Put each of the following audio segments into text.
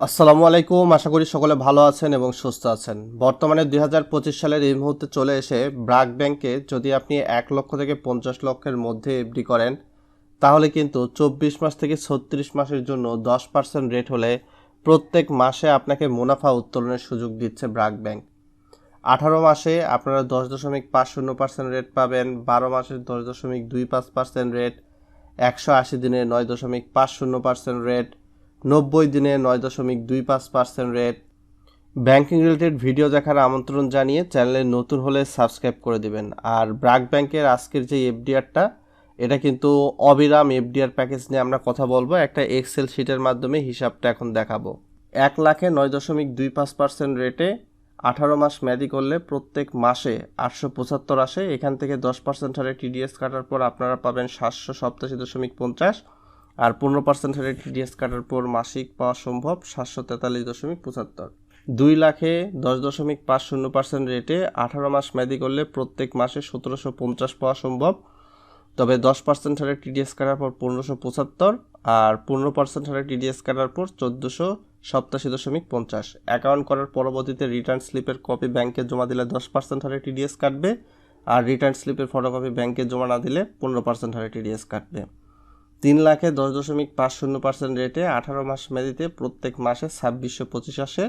আসসালামু আলাইকুম, আশা করি সকলে ভালো আছেন এবং সুস্থ আছেন। বর্তমানে দুই হাজার পঁচিশ সালের এই মুহূর্তে চলে এসে ব্রাক ব্যাংকে যদি আপনি এক লক্ষ থেকে পঞ্চাশ লক্ষের মধ্যে এফডি করেন, তাহলে কিন্তু চব্বিশ মাস থেকে ছত্রিশ মাসের জন্য দশ পার্সেন্ট রেট হলে প্রত্যেক মাসে আপনাকে মুনাফা উত্তোলনের সুযোগ দিচ্ছে ব্রাক ব্যাংক। আঠারো মাসে আপনারা দশ দশমিক পাঁচ শূন্য পার্সেন্ট রেট পাবেন, বারো মাসে দশ দশমিক দুই পাঁচ পার্সেন্ট রেট, একশো আশি দিনে নয় দশমিক পাঁচ শূন্য পার্সেন্ট রেট নব্বই দিনে নয় দশমিক দুই পাঁচ percent rate banking related video দেখার আমন্ত্রণ জানিয়ে চ্যানেলে নতুন হলে সাবস্ক্রাইব করে দিবেন। আর ব্রাক ব্যাংকের আজকের যে এফডিআরটা এটা কিন্তু অবিরাম এফডিআর প্যাকেজ নিয়ে আমরা কথা বলব। একটা এক্সেল শিটের মাধ্যমে হিসাবটা এখন দেখাবো। এক লাখে নয় দশমিক দুই পাঁচ পার্সেন্ট রেটে আঠারো মাস মেয়াদি করলে প্রত্যেক মাসে আটশো পঁচাত্তর আসে। এখান থেকে দশ পার্সেন্ট হারে টিডিএস কাটার পর আপনারা পাবেন সাতশো সপ্তাশি দশমিক পঞ্চাশ। আর পনেরো পার্সেন্ট হারে টিডিএস কাটার পর মাসিক পাওয়া সম্ভব সাতশো তেতাল্লিশ দশমিক পঁচাত্তর। দুই লাখে দশ দশমিক পাঁচ শূন্য পার্সেন্ট রেটে আঠারো মাস মেয়াদি করলে প্রত্যেক মাসে সতেরোশো পঞ্চাশ পাওয়া সম্ভব। তবে দশ পার্সেন্ট হারে টিডিএস কাটার পর পনেরোশো পঁচাত্তর আর পনেরো পার্সেন্ট হারে টিডিএস কাটার পর চোদ্দোশো সপ্তাশি দশমিক পঞ্চাশ। অ্যাকাউন্ট করার পরবর্তীতে রিটার্ন স্লিপের কপি ব্যাংকে জমা দিলে দশ পার্সেন্ট হারে টিডিএস কাটবে আর রিটার্ন স্লিপের ফটোকপি ব্যাংকে জমা না দিলে পনেরো পার্সেন্ট হারে টিডিএস কাটবে। তিন লাখে দশ দশমিক পাঁচ শূন্য পার্সেন্ট রেটে আঠারো মাস মেয়াদিতে প্রত্যেক মাসে ছাব্বিশশো পঁচিশ আসে।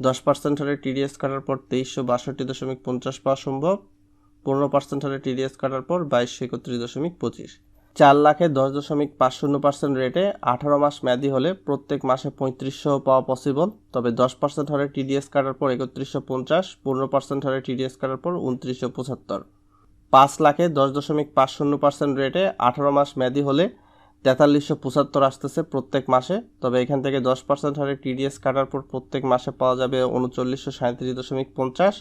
দশ পার্সেন্ট হারে টিডিএস কাটার পর তেইশশো বাষট্টি দশমিক পঞ্চাশ পাওয়া সম্ভব। পনেরো পার্সেন্ট হলে টিডিএস কাটার পর বাইশশো একত্রিশ দশমিক পঁচিশ। চার লাখে দশ দশমিক পাঁচ শূন্য পার্সেন্ট রেটে আঠারো মাস মেয়াদি হলে প্রত্যেক মাসে পঁয়ত্রিশশো পাওয়া পসিবল। তবে দশ পার্সেন্ট হলে টিডিএস কাটার পর একত্রিশশো পঞ্চাশ, পনেরো পার্সেন্ট হলে টিডিএস কাটার পর উনত্রিশশো পঁচাত্তর। পাঁচ লাখে দশ দশমিক পাঁচ শূন্য পার্সেন্ট রেটে আঠারো মাস মেয়াদি হলে তেতাল্লিশশো পঁচাত্তর আসতেছে প্রত্যেক মাসে, তবে এখান থেকে দশ পার্সেন্ট হারে টিডিএস কাটার পর প্রত্যেক মাসে পাওয়া যাবে উনচল্লিশশো সাঁত্রিশ দশমিক পঞ্চাশ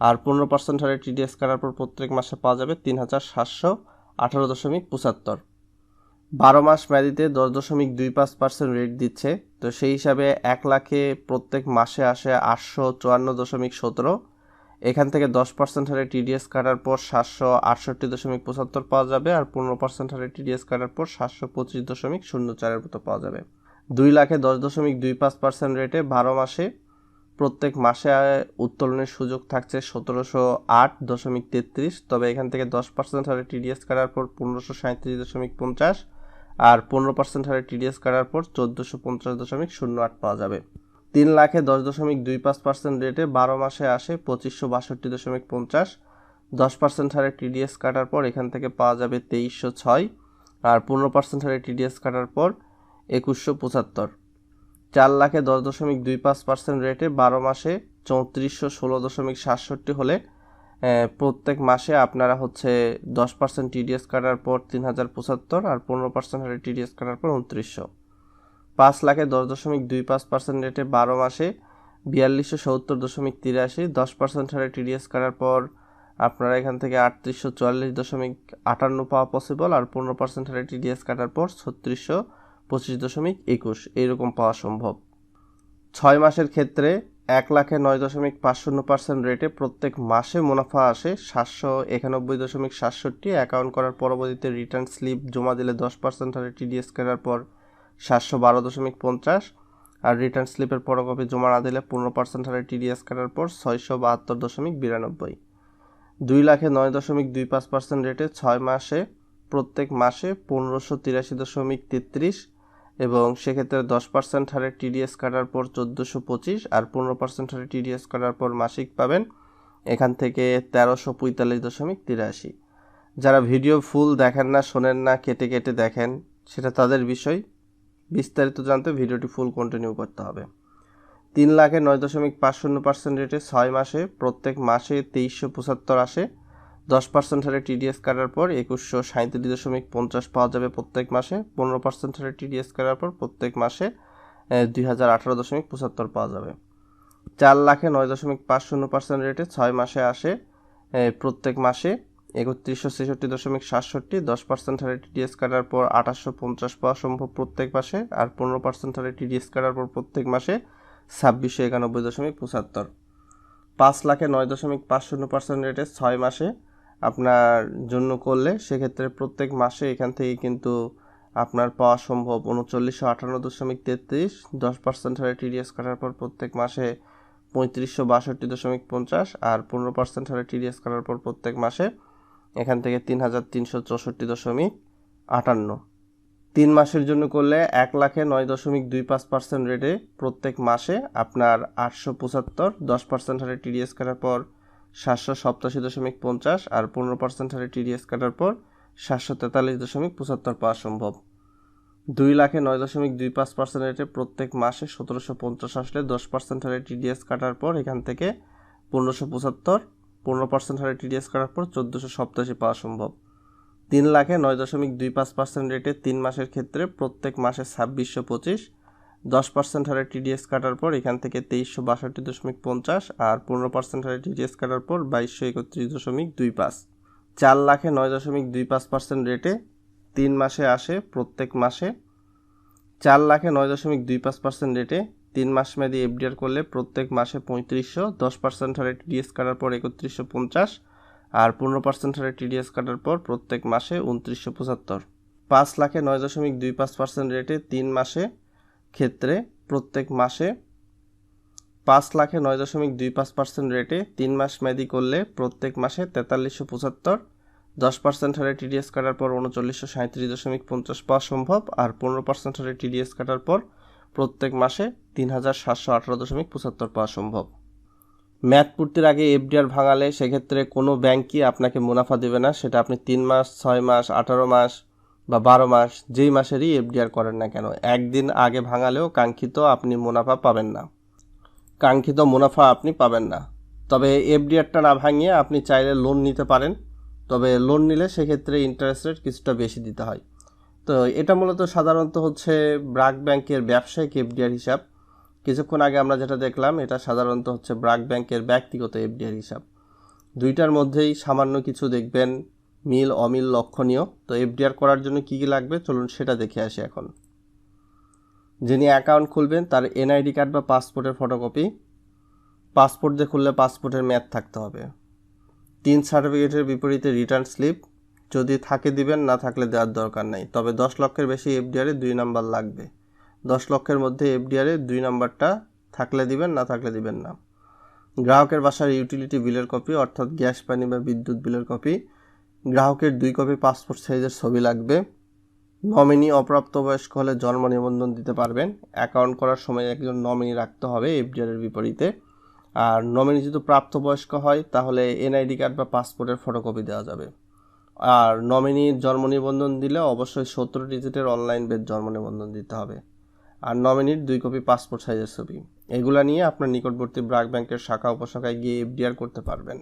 আর পনেরো পার্সেন্ট হারে টিডিএস কাটার পর প্রত্যেক মাসে পাওয়া যাবে তিন হাজার সাতশো আঠারো দশমিক পঁচাত্তর। বারো মাস মেয়াদিতে দশ দশমিক দুই পাঁচ পার্সেন্ট রেট দিচ্ছে, তো সেই হিসাবে এক লাখে প্রত্যেক মাসে আসে আটশো চুয়ান্ন দশমিক সতেরো। এখান থেকে দশ পার্সেন্ট হারে টিডিএস কাটার পর সাতশো আটষট্টি দশমিক পঁচাত্তর পাওয়া যাবে আর পনেরো পার্সেন্ট হারে টিডিএস কাটার পর সাতশো পঁচিশ দশমিক শূন্য চারের মতো পাওয়া যাবে। দুই লাখে দশ দশমিক দুই পাঁচ পার্সেন্ট রেটে বারো মাসে প্রত্যেক মাসে উত্তোলনের সুযোগ থাকছে সতেরোশো আট দশমিক তেত্রিশ, তবে এখান থেকে দশ পার্সেন্ট হারে টিডিএস কাটার পর পনেরোশো সাঁত্রিশ দশমিক পঞ্চাশ আর পনেরো পার্সেন্ট হারে টিডিএস কাটার পর চোদ্দোশো পঞ্চাশ দশমিক শূন্য আট পাওয়া যাবে। তিন লাখে দশ দশমিক দুই পাঁচ পার্সেন্ট রেটে বারো মাসে আসে পঁচিশশো বাষট্টি দশমিক পঞ্চাশ। দশ পার্সেন্ট হারে টিডিএস কাটার পর এখান থেকে পাওয়া যাবে তেইশশো ছয় আর পনেরো পার্সেন্ট হারে টিডিএস কাটার পর একুশশো পঁচাত্তর। চার লাখে দশ দশমিক দুই পাঁচ পার্সেন্ট রেটে বারো মাসে চৌত্রিশশো ষোলো দশমিক সাতষট্টি হলে প্রত্যেক মাসে আপনারা হচ্ছে দশ পার্সেন্ট টিডিএস কাটার পর তিন হাজার পঁচাত্তর আর পনেরো পার্সেন্ট হারে টিডিএস কাটার পর উনত্রিশশো। পাঁচ লাখে দশ দশমিক দুই পাঁচ পার্সেন্ট রেটে বারো মাসে বিয়াল্লিশশো সত্তর দশমিক তিরাশি, দশ পার্সেন্ট হারে টিডিএস কাটার পর আপনারা এখান থেকে আটত্রিশশো চুয়াল্লিশ দশমিক আটান্ন পাওয়া পসিবল আর পনেরো পার্সেন্ট হারে টিডিএস কাটার পর ছত্রিশশো পঁচিশ দশমিক একুশ। এইরকম পাওয়া সম্ভব। ছয় মাসের ক্ষেত্রে এক লাখে নয় দশমিক পাঁচ শূন্য পার্সেন্ট রেটে প্রত্যেক মাসে মুনাফা আসে সাতশো একানব্বই দশমিক সাতষট্টি। অ্যাকাউন্ট করার পরবর্তীতে রিটার্ন স্লিপ জমা দিলে দশ পার্সেন্ট হারে টিডিএস কাটার পর সাতশো বারো দশমিক পঞ্চাশ আর রিটার্ন স্লিপের পরকপি জমা না দিলে পনেরো পার্সেন্ট হারে টিডিএস কাটার পর ছয়শো বাহাত্তর দশমিক বিরানব্বই। দুই লাখে নয় দশমিক দুই পাঁচ পার্সেন্ট রেটে ছয় মাসে, প্রত্যেক মাসে পনেরোশো তিরাশি দশমিক তেত্রিশ এবং সেক্ষেত্রে দশ পার্সেন্ট হারে টিডিএস কাটার পর চোদ্দোশো পঁচিশ আর পনেরো পার্সেন্ট হারে টিডিএস কাটার পর মাসিক পাবেন এখান থেকে তেরোশো পঁয়তাল্লিশ দশমিক তিরাশি। যারা ভিডিও ফুল দেখেন না, শোনেন না, কেটে কেটে দেখেন, সেটা তাদের বিষয়। বিস্তারিত জানতে ভিডিওটি ফুল কন্টিনিউ করতে হবে। তিন লাখে নয় দশমিক পাঁচ শূন্য পার্সেন্ট রেটে ছয় মাসে, প্রত্যেক মাসে তেইশশো পঁচাত্তর আসে। দশ পার্সেন্ট হারে টিডিএস কাটার পর একুশশো সাঁত্রিশ দশমিক পঞ্চাশ পাওয়া যাবে প্রত্যেক মাসে। পনেরো পার্সেন্ট হারে টিডিএস কাটার পর প্রত্যেক মাসে দুই হাজার আঠারো দশমিক পঁচাত্তর পাওয়া যাবে। চার লাখে নয় দশমিক পাঁচ শূন্য পার্সেন্ট রেটে ছয় মাসে আসে প্রত্যেক মাসে একত্রিশশো ছেষট্টি দশমিক সাতষট্টি, দশ পার্সেন্ট হারে টিডিএস কাটার পর আঠাশশো পঞ্চাশ পাওয়া সম্ভব প্রত্যেক মাসে, আর পনেরো পার্সেন্ট হারে টিডিএস কাটার পর প্রত্যেক মাসে ছাব্বিশশো একানব্বই দশমিক পঁচাত্তর। পাঁচ লাখে নয় দশমিক পাঁচ শূন্য পার্সেন্ট রেটে ছয় মাসে আপনার জন্য করলে সেক্ষেত্রে প্রত্যেক মাসে এখান থেকে কিন্তু আপনার পাওয়া সম্ভব। উনচল্লিশশো আটান্ন দশমিক তেত্রিশ, দশ পার্সেন্ট হারে টিডিএস কাটার পর প্রত্যেক মাসে পঁয়ত্রিশশো বাষট্টি দশমিক পঞ্চাশ, আর পনেরো পার্সেন্ট হারে টিডিএস কাটার পর প্রত্যেক মাসে এখান থেকে তিন হাজার তিনশো চৌষট্টি দশমিক আটান্ন। তিন মাসের জন্য করলে এক লাখে নয় দশমিক দুই পাঁচ পার্সেন্ট রেটে প্রত্যেক মাসে আপনার আটশো পঁচাত্তর, দশ পার্সেন্ট হারে টিডিএস কাটার পর সাতশো সপ্তাশি দশমিক পঞ্চাশ আর পনেরো পার্সেন্ট হারে টিডিএস কাটার পর সাতশো তেতাল্লিশ দশমিক পঁচাত্তর পাওয়া সম্ভব। দুই লাখে নয় দশমিক দুই পাঁচ পার্সেন্ট রেটে প্রত্যেক মাসে সতেরোশো পঞ্চাশ আসলে দশ পার্সেন্ট হারে টিডিএস কাটার পর এখান থেকে পনেরোশো পঁচাত্তর পনেরো পার্সেন্ট হারে টিডিএস কাটার পর চোদ্দোশো সপ্তাশি পাওয়া সম্ভব। তিন লাখে নয় দশমিক দুই পাঁচ পার্সেন্ট রেটে তিন মাসের ক্ষেত্রে প্রত্যেক মাসে ছাব্বিশশো পঁচিশ, দশ পার্সেন্ট হারে টিডিএস কাটার পর এখান থেকে তেইশশো বাষট্টি দশমিক পঞ্চাশ আর পনেরো পার্সেন্ট হারে টিডিএস কাটার পর বাইশশো একত্রিশ দশমিক দুই পাঁচ। চার লাখে নয় দশমিক দুই পাঁচ পার্সেন্ট রেটে তিন মাসে আসে প্রত্যেক মাসে। চার লাখে নয় দশমিক দুই পাঁচ পার্সেন্ট রেটে তিন মাস মেয়াদি এফডিআর করলে প্রত্যেক মাসে পঁয়ত্রিশশো, দশ পার্সেন্ট হারে টিডিএস কাটার পর একত্রিশশো পঞ্চাশ আর পনেরো পার্সেন্ট হারে টিডিএস কাটার পর প্রত্যেক মাসে উনত্রিশশো পঁচাত্তর। পাঁচ লাখে নয় দশমিক দুই পাঁচ পার্সেন্ট রেটে তিন মাসে ক্ষেত্রে প্রত্যেক মাসে পাঁচ লাখে নয় দশমিক দুই পাঁচ পার্সেন্ট রেটে তিন মাস মেয়াদি করলে প্রত্যেক মাসে তেতাল্লিশশো পঁচাত্তর, দশ পার্সেন্ট হারে টিডিএস কাটার পর উনচল্লিশশো সাঁত্রিশ দশমিক পঞ্চাশ পাওয়া সম্ভব আর পনেরো পার্সেন্ট হারে টিডিএস কাটার পর প্রত্যেক মাসে তিন হাজার সাতশো আঠারো দশমিক পঁচাত্তর পাওয়া সম্ভব। ম্যাথ পূর্তির আগে এফডিআর ভাঙালে সেক্ষেত্রে কোনো ব্যাংকই আপনাকে মুনাফা দেবে না। সেটা আপনি তিন মাস, ছয় মাস, আঠারো মাস বা বারো মাস যেই মাসেরই এফডিআর করেন না কেন, একদিন আগে ভাঙালেও কাঙ্ক্ষিত আপনি মুনাফা পাবেন না। কাঙ্ক্ষিত মুনাফা আপনি পাবেন না। তবে এফডিআরটা না ভাঙিয়ে আপনি চাইলে লোন নিতে পারেন। তবে লোন নিলে সেক্ষেত্রে ইন্টারেস্ট রেট কিছুটা বেশি দিতে হয়। তো এটা মূলত সাধারণত হচ্ছে ব্রাক ব্যাংকের ব্যবসায়িক এফডিআর হিসাব। কিছুক্ষণ আগে আমরা যেটা দেখলাম, এটা সাধারণত হচ্ছে ব্রাক ব্যাংকের ব্যক্তিগত এফডিআর হিসাব। দুইটার মধ্যেই সামান্য কিছু দেখবেন, মিল, অমিল লক্ষণীয়। তো এফডিআর করার জন্য কী কী লাগবে? চলুন সেটা দেখে আসি এখন। যিনি অ্যাকাউন্ট খুলবেন, তার এনআইডি কার্ড বা পাসপোর্টের ফটোকপি। পাসপোর্ট দিয়ে খুললে পাসপোর্টের মেয়াদ থাকতে হবে। তিন সার্টিফিকেটের বিপরীতে রিটার্ন স্লিপ। যদি থাকে দিবেন, না থাকলে দেওয়ার দরকার নেই। তবে দশ লক্ষের বেশি এফডিআরে দুই নাম্বার লাগবে। দশ লক্ষের মধ্যে এফডিআরে দুই নাম্বারটা থাকলে দিবেন, না থাকলে দিবেন না। গ্রাহকের বাসার ইউটিলিটি বিলের কপি অর্থাৎ গ্যাস, পানি বা বিদ্যুৎ বিলের কপি গ্রাহকের দুই কপি পাসপোর্ট সাইজের ছবি লাগবে। নমিনি অপ্রাপ্তবয়স্ক হলে জন্ম নিবন্ধন দিতে পারবেন। অ্যাকাউন্ট করার সময় একজন নমিনি রাখতে হবে এফডিআরের বিপরীতে। আর নমিনি যদি প্রাপ্তবয়স্ক হয়, তাহলে এনআইডি কার্ড বা পাসপোর্টের ফটোকপি দেওয়া যাবে। আর নমিনির জন্ম নিবন্ধন দিলে অবশ্যই সত্তর ডিজিটের অনলাইন বেদ জন্ম নিবন্ধন দিতে হবে। আর নমিনির দুই কপি পাসপোর্ট সাইজের ছবি। এগুলা নিয়ে আপনার নিকটবর্তী ব্রাক ব্যাংকের শাখা উপশাখায় গিয়ে এফডিআর করতে পারবেন।